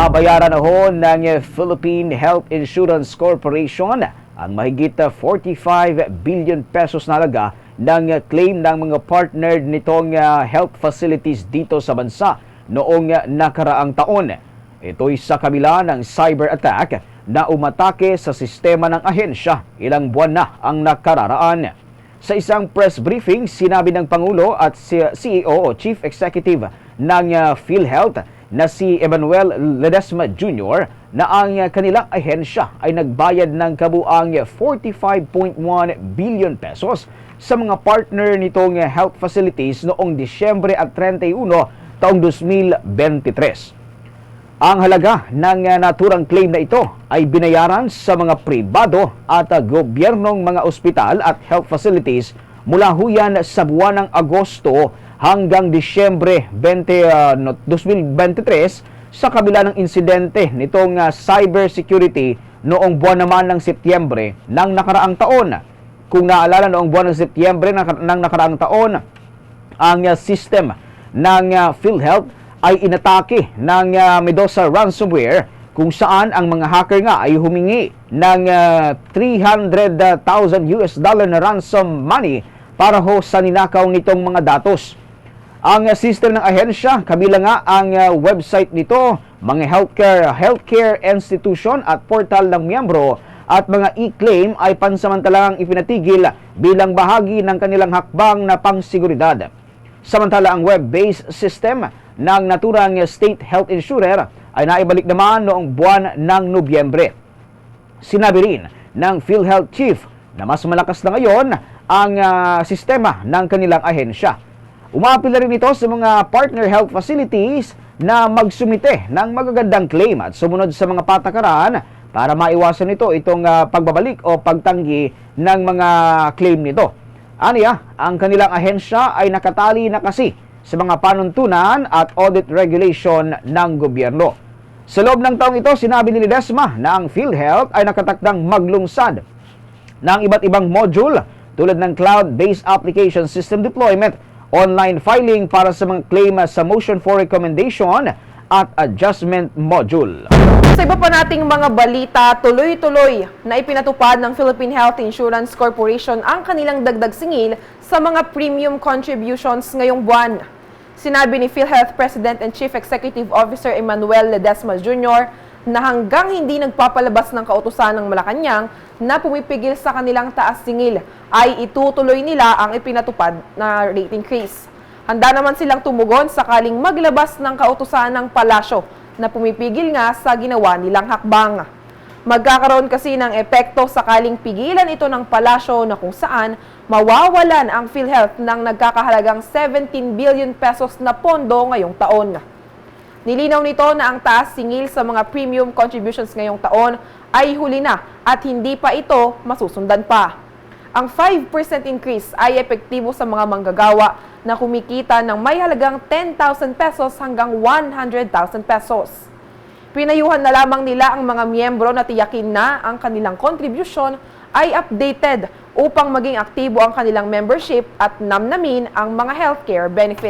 Nabayaran na ho ng Philippine Health Insurance Corporation ang mahigit 45 billion pesos na halaga ng claim ng mga partner nitong uh, health facilities dito sa bansa noong nakaraang taon. Ito'y sa kabila ng cyber attack na umatake sa sistema ng ahensya ilang buwan na ang nakararaan. Sa isang press briefing, sinabi ng Pangulo at CEO o Chief Executive ng uh, PhilHealth na si Emmanuel Ledesma Jr. na ang kanilang ahensya ay nagbayad ng kabuang 45.1 billion pesos sa mga partner nitong health facilities noong Disyembre at 31 taong 2023. Ang halaga ng naturang claim na ito ay binayaran sa mga pribado at gobyernong mga ospital at health facilities mula huyan sa buwan ng Agosto hanggang Disyembre 20, uh, no, 2023 sa kabila ng insidente nitong uh, cybersecurity noong buwan naman ng Setyembre ng nakaraang taon. Kung naalala noong buwan ng Setyembre ng, ng nakaraang taon, ang uh, system ng PhilHealth ay inatake ng Medosa ransomware kung saan ang mga hacker nga ay humingi ng uh, 300,000 US dollar na ransom money para ho sa ninakaw nitong mga datos. Ang uh, system ng ahensya, kabilang nga ang uh, website nito, mga healthcare, healthcare institution at portal ng miyembro at mga e-claim ay pansamantalang ipinatigil bilang bahagi ng kanilang hakbang na pangsiguridad. Samantala ang web-based system ng naturang state health insurer ay naibalik naman noong buwan ng Nobyembre. Sinabi rin ng PhilHealth Chief na mas malakas na ngayon ang ah, sistema ng kanilang ahensya. Umapil na rin ito sa mga partner health facilities na magsumite ng magagandang claim at sumunod sa mga patakaran para maiwasan nito itong ah, pagbabalik o pagtanggi ng mga claim nito. Aniya, ang kanilang ahensya ay nakatali na kasi sa mga panuntunan at audit regulation ng gobyerno. Sa loob ng taong ito, sinabi ni Ledesma na ang PhilHealth ay nakatakdang maglungsad ng iba't ibang module tulad ng cloud-based application system deployment, online filing para sa mga claim sa motion for recommendation at adjustment module. Sa iba pa nating mga balita, tuloy-tuloy na ipinatupad ng Philippine Health Insurance Corporation ang kanilang dagdag singil sa mga premium contributions ngayong buwan. Sinabi ni PhilHealth President and Chief Executive Officer Emmanuel Ledesma Jr. na hanggang hindi nagpapalabas ng kautusan ng Malacanang na pumipigil sa kanilang taas singil ay itutuloy nila ang ipinatupad na rate increase. Handa naman silang tumugon sakaling maglabas ng kautusan ng palasyo na pumipigil nga sa ginawa nilang hakbang. Magkakaroon kasi ng epekto sakaling pigilan ito ng palasyo na kung saan mawawalan ang PhilHealth ng nagkakahalagang 17 billion pesos na pondo ngayong taon. Nilinaw nito na ang taas singil sa mga premium contributions ngayong taon ay huli na at hindi pa ito masusundan pa. Ang 5% increase ay epektibo sa mga manggagawa na kumikita ng may halagang 10,000 pesos hanggang 100,000 pesos. Pinayuhan na lamang nila ang mga miyembro na tiyakin na ang kanilang contribution ay updated upang maging aktibo ang kanilang membership at namnamin ang mga healthcare benefits.